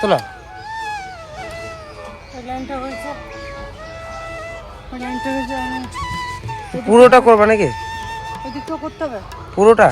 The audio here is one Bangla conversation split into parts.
তোলা আমি পুরোটা করবা নাকি? ওই করতে হবে। পুরোটা?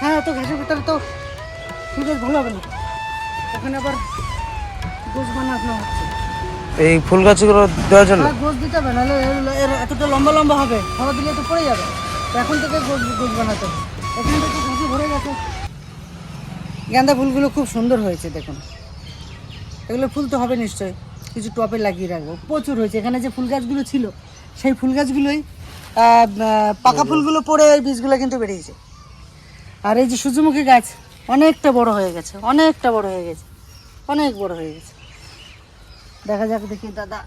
হ্যাঁ তো ঘাসের ভিতরে তো। আছে ভালো হবে না। ওখানে আবার গোছ বানানো হচ্ছে। এই ফুল গাছগুলো দেওয়ার জন্য? গোছ দিতে হবে নাহলে এর- এতটা লম্বা লম্বা হবে। হাওয়া দিলে তো পড়ে যাবে। তো এখন থেকে গোছ গোছ বানাতে হবে। এখানে তো ঘাসে ভরে গেছে। গাঁদা ফুলগুলো খুব সুন্দর হয়েছে দেখুন। এগুলো ফুল তো হবে নিশ্চয়ই। কিছু টপে লাগিয়ে রাখব। প্রচুর হয়েছে। এখানে যে ফুল গাছগুলো ছিল সেই ফুল গাছগুলোই পাকা ফুলগুলো পড়ে ওই বীজগুলো কিন্তু বেরিয়েছে। আর এই যে সূর্যমুখী গাছ অনেকটা বড় হয়ে গেছে। অনেকটা বড় হয়ে গেছে। অনেক বড় হয়ে গেছে। দেখা যাক দেখি দাদা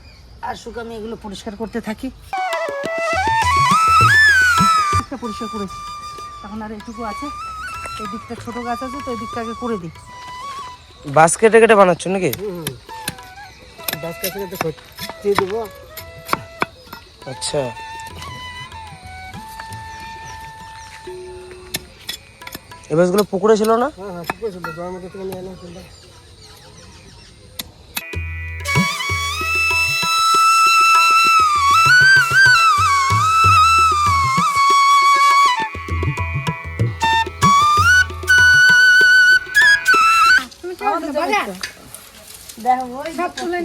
আর আমি এগুলো পরিষ্কার করতে থাকি। পরিষ্কার করেছি। এখন আর এইটুকু আছে। এই দিকটা ছোটো গাছ আছে তো এই দিকটা আগে করে দিই। বাস কেটে কেটে বানাচ্ছ নাকি? গাছ কেটে কেটে সত্যি দেবো। আচ্ছা। এবার বাসগুলো পুকুরে ছিল না? হ্যাঁ হ্যাঁ পুকুরে ছিল। জয়ের মধ্যে থেকে নিয়ে এলাম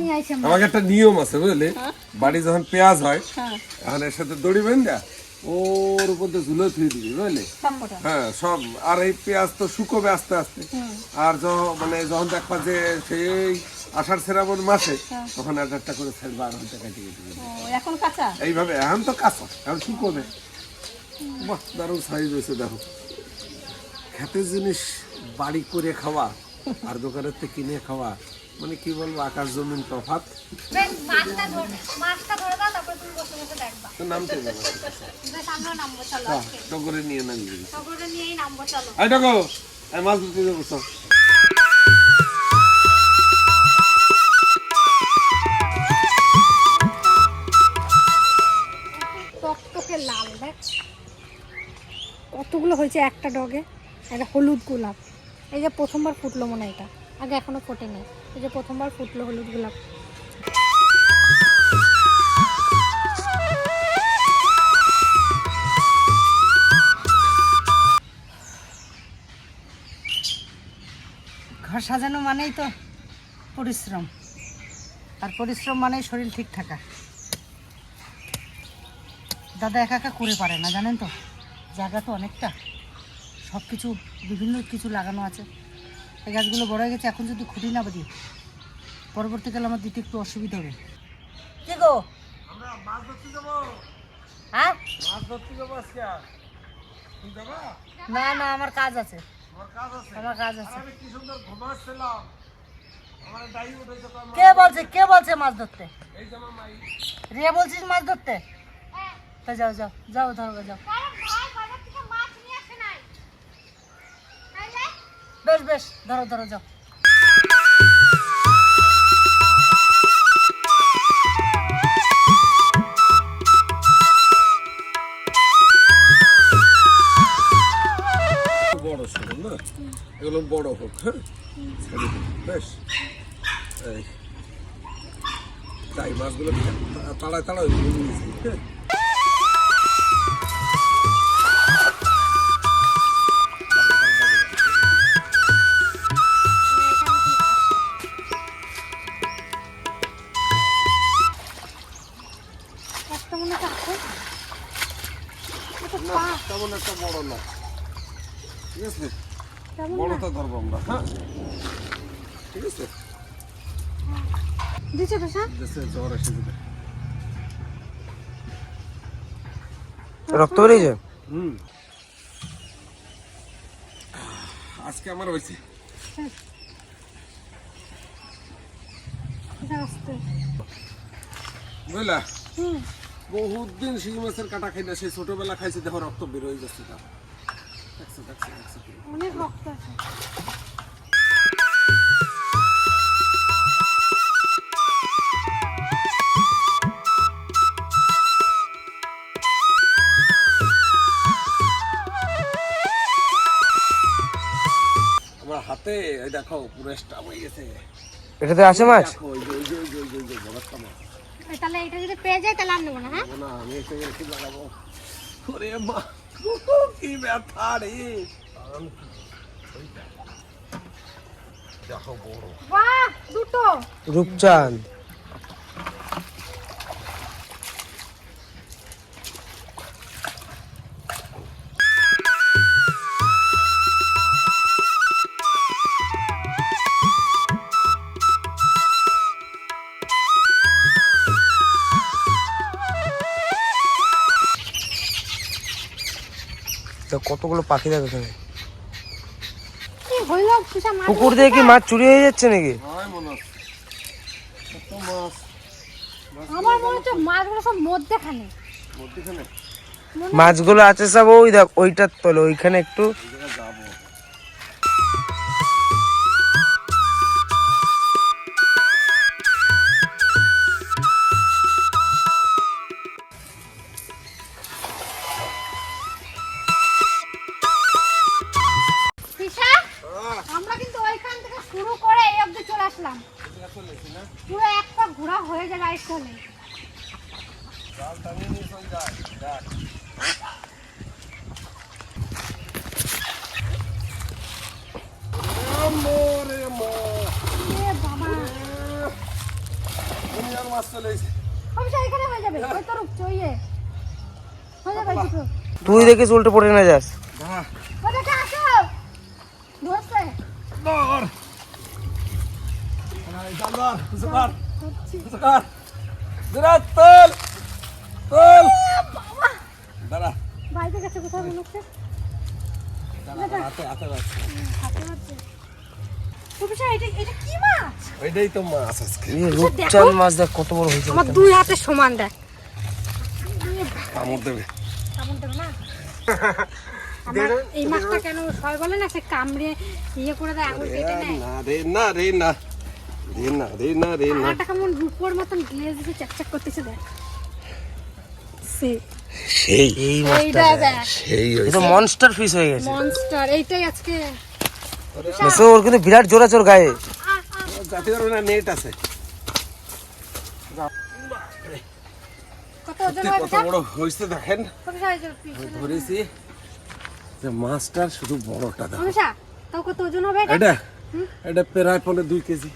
নিয়ে আইছে আমাকে একটা নিয়ম আছে বুঝলি? বাড়ি যখন পেঁয়াজ হয় এখন এর সাথে দড়ি বেঁধা ওর উপর দিয়ে ঝুলে থুয়ে দিবি বুঝলি? হ্যাঁ সব। আর এই পেঁয়াজ তো শুকোবে আস্তে আস্তে। আর যখন মানে যখন দেখবা যে সেই আষাঢ় শ্রাবণ মাসে তখন এক একটা করে ছেড়বা আর হয়তো কাটিয়ে দিবি এখন কাঁচা? এইভাবে এখন তো কাঁচা এখন শুকোবে। বাহ দারুণ সাইজ হয়েছে দেখো। খেতের জিনিস বাড়ি করে খাওয়া আর দোকানের থেকে কিনে খাওয়া মানে কি বলব আকাশ জমিন তফাৎ। মাছটা ধরে মাছটা ধরে দাও তারপরে তুমি বসে বসে দেখবা। তো নামতে টগরে নিয়ে নামবো চলো। এই টগো এই মাছ ধরতে যাব টকটকে লাল দেখ। কতগুলো হয়েছে একটা ডগে একটা হলুদ গোলাপ। এই যে প্রথমবার ফুটলো মনে এটা। আগে এখনও ফোটেনি। এই যে প্রথমবার ফুটলো হলুদ গোলাপ। ঘর সাজানো মানেই তো পরিশ্রম। আর পরিশ্রম মানেই শরীর ঠিক থাকা। দাদা একা একা করে পারে না, জানেন তো? জায়গা তো অনেকটা। সব কিছু বিভিন্ন কিছু লাগানো আছে। এই গাছগুলো বড় হয়ে গেছে এখন যদি খুঁটি না বাঁধি পরবর্তীকালে আমার দিতে একটু অসুবিধা হবে। কি গো? হ্যাঁ? না না আমার কাজ আছে। আমার কাজ আছে। আমার কাজ আছে। আমি কি বলছে কে বলছে মাছ ধরতে? রিয়া বলছিস মাছ ধরতে? তা যাও যাও যাও ধরো যাও। বেশ বেশ, ধরো ধরো, যাও। বড় না? এগুলো বড় হোক হ্যাঁ? বেশ। তাই মাছগুলো তাড়ায় তাড়ায় বড়টা ধরবো আমরা হ্যাঁ? ঠিক আছে? দিচ্ছে তো স্যার? দেশে জ্বর এসে দিবে রক্ত বেরিয়েছে? হুম। আজকে আমার হয়েছে। বুঝলা? বহুত দিন শিঙি মাছের কাটা খাই না সেই ছোটবেলা খাইছে দেখো রক্ত বের হয়ে যাচ্ছে তার। অনেক রক্ত আছে আমার হাতে এটা দেখো পুরো স্টাফ হয়ে গেছে। এটাতে আছে মাছ? ওই যে ওই যে ওই যে ওই যে ওই যে বড় একটা মাছ। তাহলে এটা যদি পেয়ে যায় তাহলে আর নেব না হ্যাঁ? না আমি এসে গেছি লাগাবো। ওরে মা। কি ব্যথা রে দেখো বড়। বাহ দুটো। রূপচাঁদ। কতগুলো পাখি দেখো মাছ পুকুর দিয়ে কি মাছ চুরি হয়ে যাচ্ছে নাকি? হয় মনে হচ্ছে। কত মাছ? আমার মনে হচ্ছে মাছগুলো সব মধ্যেখানে। মাছগুলো আছে সব ওই দেখ ওইটার তলে ওইখানে একটু ওই তো রুকছে ওই এ। হয়ে যাবে দুটো। তুই দেখিস উল্টে পড়ে না যাস। দর জালদার সুকার সুকার তোল তোল। দাঁড়া। বাইরে গেছে কোথাও মনে হচ্ছে কত বড় হয়েছে আমার দুই হাতে সমান দেখ। কামড় দেবে। না? এই মাছটা কেন সবাই বলে না সে কামড়ে ইয়ে করে দেয় আঙুল কেটে নেয়? না রে না রে না। রে না রে না রে না। আমারটা কেমন রূপোর মতন গ্লেজ দিয়ে চাকচাক করতেছে দেখ। সে। সেই। এই এইটা সেই এটা মনস্টার ফিশ হয়ে গেছে। মনস্টার এইটাই আজকে। মেসো ওর কিন্তু বিরাট জোর আছে ওর গায়ে। আহ, আহ, পারবে না নেট আছে। কত? বড় হয়েছে দেখেন। ধরেছি যে মাছটার শুধু বড়টা দেখো। তাও কত ওজন হবে এটা? এটা এটা প্রায় পনেরো দুই কেজি।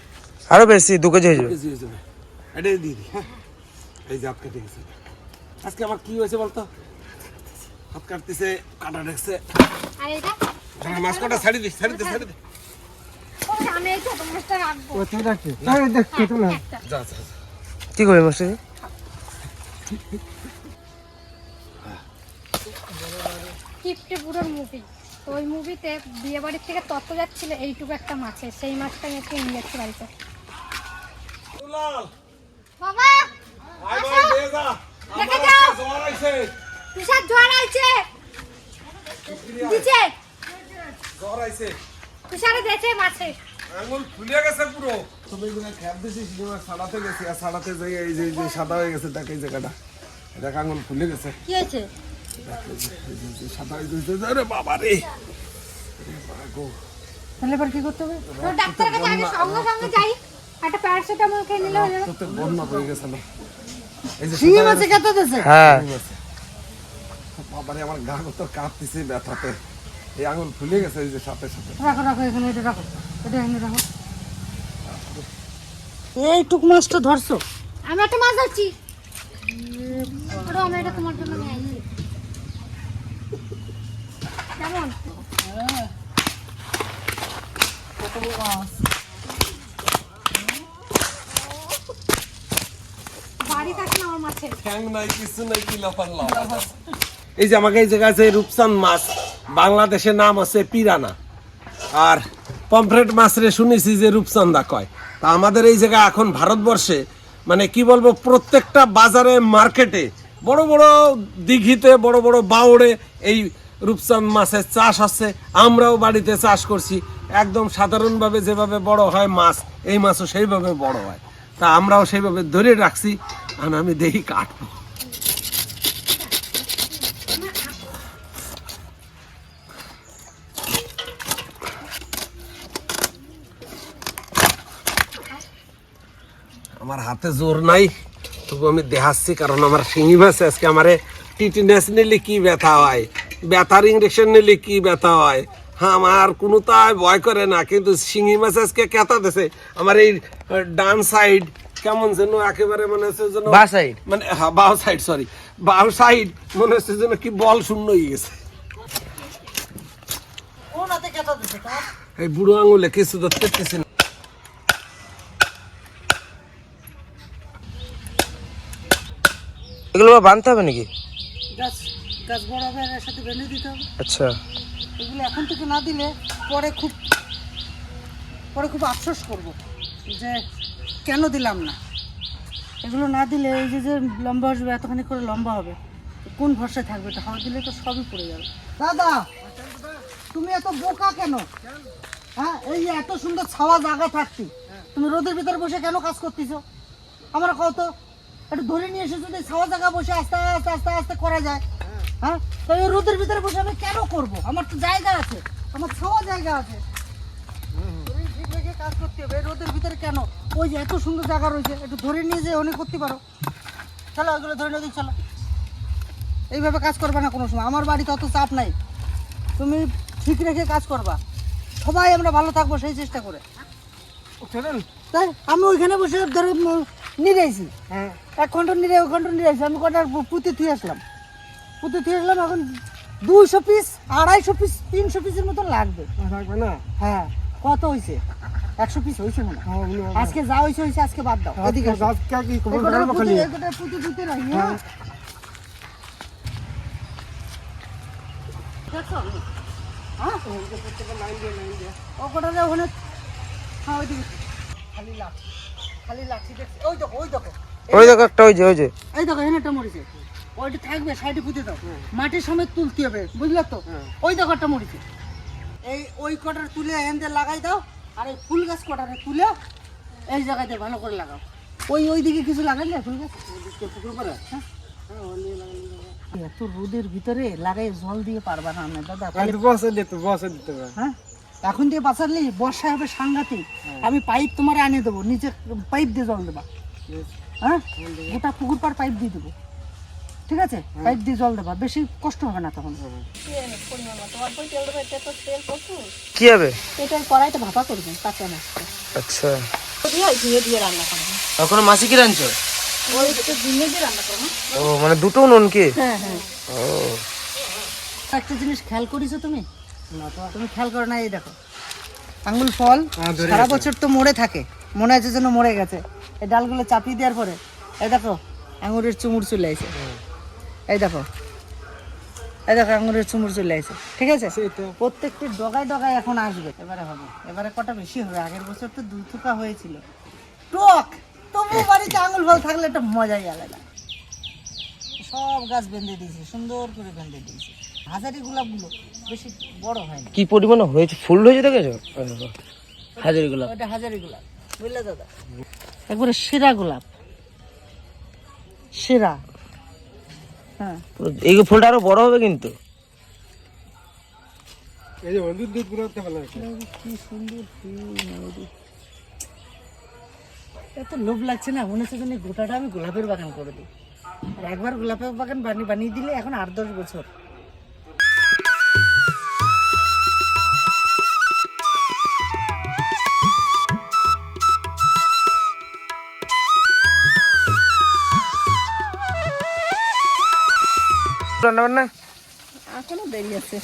আরও বেশি দু কেজি হয়ে যাবে। এটাই দিয়ে দিই হ্যাঁ। এই যে হাত কেটে গেছে। আজকে আমার কি হয়েছে বলতো? হাত কাটতেছে কাটা রেখেছে আর এটা? হ্যাঁ, মাছ কটা ছাড়ি দিই ছাড়ি দে ছাড়ি দে। অনুষা, আমি এই ছোট মাছটা রাখব। একটা। যা যা যা। কি করবে মাছটাকে কিপটে বুড়োর মুভি। তো ওই মুভিতে বিয়ে বাড়ির থেকে তত যাচ্ছিল এইটুকু একটা মাছের সেই মাছটা আজকে নিয়ে যাচ্ছি বাড়িতে। দুলাল, বাবা আয় ভাই, দিয়ে যা। দেখে যাও। জ্বর আইছে। তুষার জ্বর আইছে। দিছে। জ্বর আইছে। তুষারে দিয়েছে মাছে। আঙুল ফুলে গেছে পুরো। তুমি এগুলো খ্যাপ দিছিস সিনেমা সাড়াতে গেছি আর সাড়াতে যাই এই যে যে সাদা হয়ে গেছে দেখ এই জায়গাটা। দেখ আঙুল ফুলে গেছে। কি হয়েছে? সাদা হয়ে গেছে আরে বাবা রে। তাহলে এবার কি করতে হবে? ডাক্তারের কাছে আগে সঙ্গে সঙ্গে যাই। একটা প্যারাসিটামল খেয়ে নিলে হয়ে যাবে। তোতে বন্যা হয়ে গেছিল। এই যে শিঙি সাদা কত দিছে। হ্যাঁ। বাবারে আমার গা কত কাঁপতেছে ব্যথাতে। এই আঙুল ফুলে গেছে এই যে সাথে সাথে। রাখো রাখো এখানে এটা রাখো। এটা এখানে রাখো। এইটুক মাছটা ধরছো। আমি একটা মাছ ধরছি। আমি এটা তোমার জন্য নিয়ে আইছি কেমন? বাড়ি থাকে না আমার মাছের ঠ্যাং নাই কিছু নাই কি লাফান লাফা এই যে আমাকে এই জায়গায় আছে রূপসান মাছ বাংলাদেশের নাম আছে পিরানা। আর পমফ্রেট মাছ রে শুনেছি যে রূপচান্দা কয়। তা আমাদের এই জায়গায় এখন ভারতবর্ষে মানে কি বলব প্রত্যেকটা বাজারে মার্কেটে বড় বড় দিঘিতে বড় বড় বাউড়ে এই রূপচাঁদ মাছের চাষ হচ্ছে আমরাও বাড়িতে চাষ করছি। একদম সাধারণভাবে যেভাবে বড় হয় মাছ এই মাছও সেইভাবে বড় হয়। তা আমরাও সেইভাবে ধরে রাখছি, আর আমি দেখি কাটবো। আমার হাতে জোর নাই, তবু আমি দেখাচ্ছি, কারণ আমার শিঙি মাছ আজকে আমার টিটিনেস নিলে কি ব্যথা হয়? ব্যথার ইঞ্জেকশন নিলে কি ব্যথা হয়? আমার কোনো তাই ভয় করে না কিন্তু শিঙি মাছ আজকে কেতা দিছে। আমার এই ডান সাইড কেমন যেন একেবারে মনে হচ্ছে যেন বা সাইড? মানে হ্যাঁ বাও সাইড সরি বাও সাইড মনে হচ্ছে যেন কি বল শূন্য হয়ে গেছে। এই বুড়ো আঙুলে কিছু তো তেতেছে না। এগুলো বাঁধতে হবে নাকি? গাছ গাছ বড় হবে এর সাথে বেঁধে দিতে হবে। আচ্ছা। এগুলো এখন থেকে না দিলে পরে খুব পরে খুব আফসোস করব যে কেন দিলাম না। এগুলো না দিলে এই যে যে লম্বা আসবে, এতখানি করে লম্বা হবে, কোন ভরসায় থাকবে? এটা হাওয়া দিলে তো সবই পড়ে যাবে। দাদা, তুমি এত বোকা কেন? হ্যাঁ এই এত সুন্দর ছাওয়া জায়গা থাকতি, তুমি রোদের ভিতরে বসে কেন কাজ করতেছো? আমার কত একটু ধরে নিয়ে এসে যদি ছাওয়া জায়গা বসে আস্তে আস্তে আস্তে আস্তে করা যায় হ্যাঁ? তো রোদের ভিতরে বসে আমি কেন করব? আমার তো জায়গা আছে। আমার ছাওয়া জায়গা আছে। ঠিক রেখে কাজ করতে হবে। এই রোদের ভিতরে কেন? ওই যে এত সুন্দর জায়গা রয়েছে। একটু ধরে নিয়ে যে অনেক করতে পারো। চলো ওইগুলো ধরে নিয়ে চলো। এইভাবে কাজ করবে না কোনো সময়। আমার বাড়িতে অত চাপ নাই। তুমি ঠিক রেখে কাজ করবা। সবাই আমরা ভালো থাকব সেই চেষ্টা করে। তাই আমি ওইখানে বসে ধরো উম, নিরেছি এক ঘণ্টা নিরে এক ঘণ্টা নিরেছি আমি কটার পুঁতে থুয়ে আসলাম। আসলাম এখন দুইশো পিস আড়াইশো পিস তিনশো পিসের মতো লাগবে। না? হ্যাঁ কত হয়েছে একশো পিস হয়েছে মনে আজকে যা হয়েছে হয়েছে আজকে বাদ দাও। এদিকে পুঁতে- পুঁতে হ্যাঁ? হ্যাঁ? হ্যাঁ? ওইদিকে। খালি খালি ওই দেখো ওই দেখো। ওই দেখো একটা ওই যে ওই যে। এই দেখো এখানে একটা মরিছে। ওইটা থাকবে সাইডে পুঁতে দাও। মাটির সমেত তুলতে হবে বুঝলে তো? ওই দেখো একটা মরিছে এই ওই কটার তুলে এখান দিয়ে লাগাই দাও আর এই ফুল গাছ কটারে তুলে এই জায়গাতে ভালো করে লাগাও। ওই ওই দিকে কিছু লাগাইলে ফুল গাছ? পুকুর পারে হ্যাঁ। এত রোদের ভিতরে লাগাই জল দিয়ে পারবা না দাদা। বসে দিতে বসে দিতে হ্যাঁ? এখন দিয়ে বাঁচালে বর্ষা হবে সাংঘাতিক। আমি পাইপ তোমার আনিয়ে দেবো নিচে পাইপ দিয়ে জল দেবা। হ্যাঁ? গোটা পুকুর পার পাইপ দিয়ে দেবো। ঠিক আছে? পাইপ দিয়ে জল দেবা। বেশি কষ্ট হবে না তখন। কি হবে? এটার কড়াইতে ভাপা করবেন কাঁচা মাছটা। আচ্ছা। এখনও মাসি কি রাঁধছো? ও মানে দুটো নুন কি? হ্যাঁ হ্যাঁ। ও। একটা জিনিস খেয়াল করেছ তুমি? তুমি খেয়াল করো না এই দেখো। আঙ্গুল ফল সারা বছর তো মরে থাকে। মনে আছে যেন মরে গেছে। এই ডালগুলো চাপিয়ে দেওয়ার পরে এই দেখো আঙুরের চুমুর চলে আসে। এই দেখো। এই দেখো আঙুরের চুমুর চলে আসে ঠিক আছে? প্রত্যেকটি ডগায় ডগায় এখন আসবে। এবারে হবে। এবারে কটা বেশি হবে? আগের বছর তো দুই থুকা হয়েছিল। টক! তবু বাড়িতে আঙুল ফল থাকলে একটা মজাই আলাদা। সব গাছ বেঁধে দিয়েছে সুন্দর করে বেঁধে দিয়েছে। হাজারি গোলাপগুলো বেশি বড় হয় না কি পরিমাণ হয়েছে? ফুল হয়েছে দেখেছ? হাজারি গোলাপ। ওটা হাজারি গোলাপ। বুঝলে দাদা? একবারে সেরা গোলাপ। সেরা। এই ফুলটা আরও বড় হবে কিন্তু। এই যে হলুদ দুধ পুরো ভালো কি সুন্দর ফুল এত লোভ লাগছে না মনে হচ্ছে যেন গোটাটা আমি গোলাপের বাগান করে দিই। আর একবার গোলাপের বাগান বানিয়ে বানিয়ে দিলে এখন আট দশ বছর। রান্না বান্না এখনও দেরি আছে।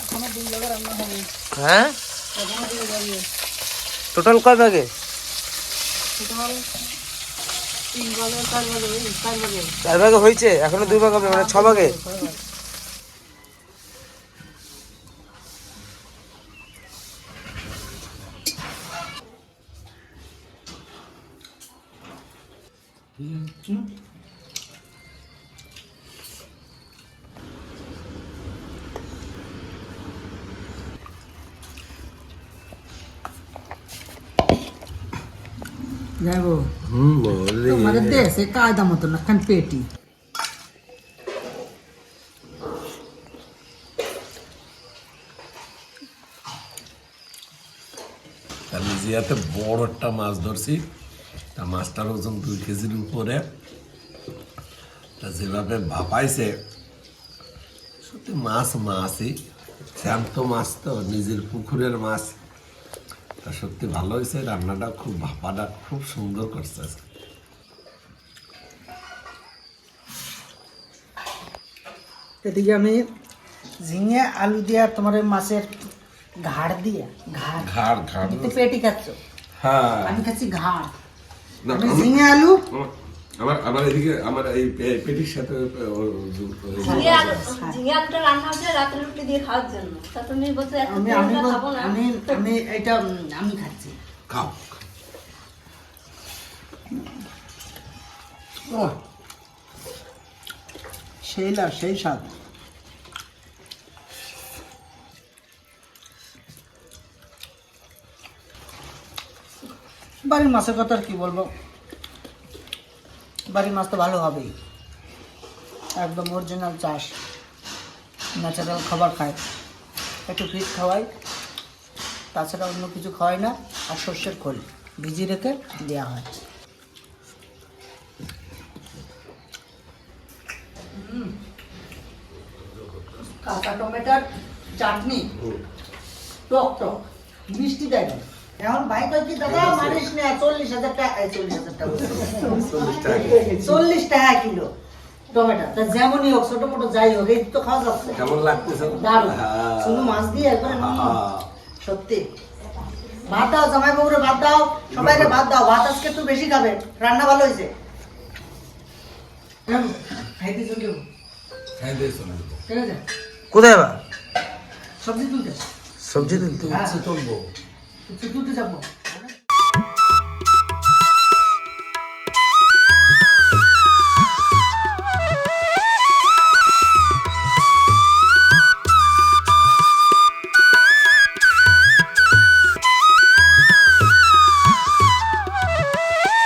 এখনও দুই জায়গায় রান্না হবে হ্যাঁ? এখনও দুই জায়গায় টোটাল কয় ভাগে? টোটাল তিন বাজে চার বাজে চার ভাগে। হয়েছে? এখনও দুই ভাগ হবে মানে ছ ভাগে। তোমাদের দেশে কায়দা পেটি। তা নিজে হাতে বড় একটা মাছ ধরছি। তা মাছটার ওজন দুই কেজির উপরে তা যেভাবে ভাপাইছে সত্যি মাছ মাছই জ্যান্ত মাছ তো নিজের পুকুরের মাছ তা সত্যি ভালো হয়েছে রান্নাটা খুব ভাপাটা খুব সুন্দর করছে এদিকে আমি ঝিঙে আলু দিয়া তোমার মাছের ঘাড় দিয়ে ঘাড় ঘাড় ঘাড় পেটি খাচ্ছ হ্যাঁ আমি খাচ্ছি ঘাড় ঝিঙে আলু? আমার- আমার আমার এদিকে আমার এই পেটির সাথে ও- ও- ঝিঙে আলু ঝিঙে আলুটা রান্না হচ্ছে রাতের রুটি দিয়ে খাওয়ার জন্য। তুমি বলছো আমি আমি আমরা বল- খাব না। আমি আমি এটা আমি খাচ্ছি। খাও। সেই না সেই স্বাদ। বাড়ির মাছের কথা আর কি বলব? বাড়ির মাছ তো ভালো হবেই। একদম অরিজিনাল চাষ। ন্যাচারাল খাবার খায়। একটু ফিট খাওয়াই। তাছাড়া অন্য কিছু খাওয়াই না। আর সর্ষের খোল। ভিজিয়ে রেখে দেওয়া হয়। কাঁচা টমেটোর চাটনি। টক টক। মিষ্টি দেয় না। এখন ভাই কই কি দাদা? মানিস না চল্লিশ হাজার টাকা চল্লিশ হাজার টাকা। চল্লিশ টাকা। Kilo tomato. তা যেমনই হোক ছোট মোটো যাই হোক এই তো খাওয়া যাচ্ছে। কেমন লাগতেছে? দারুণ। হ্যাঁ। শুধু মাছ দিয়ে একবারে হ্যাঁ। সত্যি। ভাত দাও জামাই বাবুরে ভাত দাও সবাইকে ভাত দাও। ভাত আজকে একটু বেশি খাবে। রান্না ভালো হয়েছে। যাব। ঠিক আছে? কোথায় বা সবজি তুলতে। সবজি তুলতে। হ্যাঁ তুলবো তুলতে যাব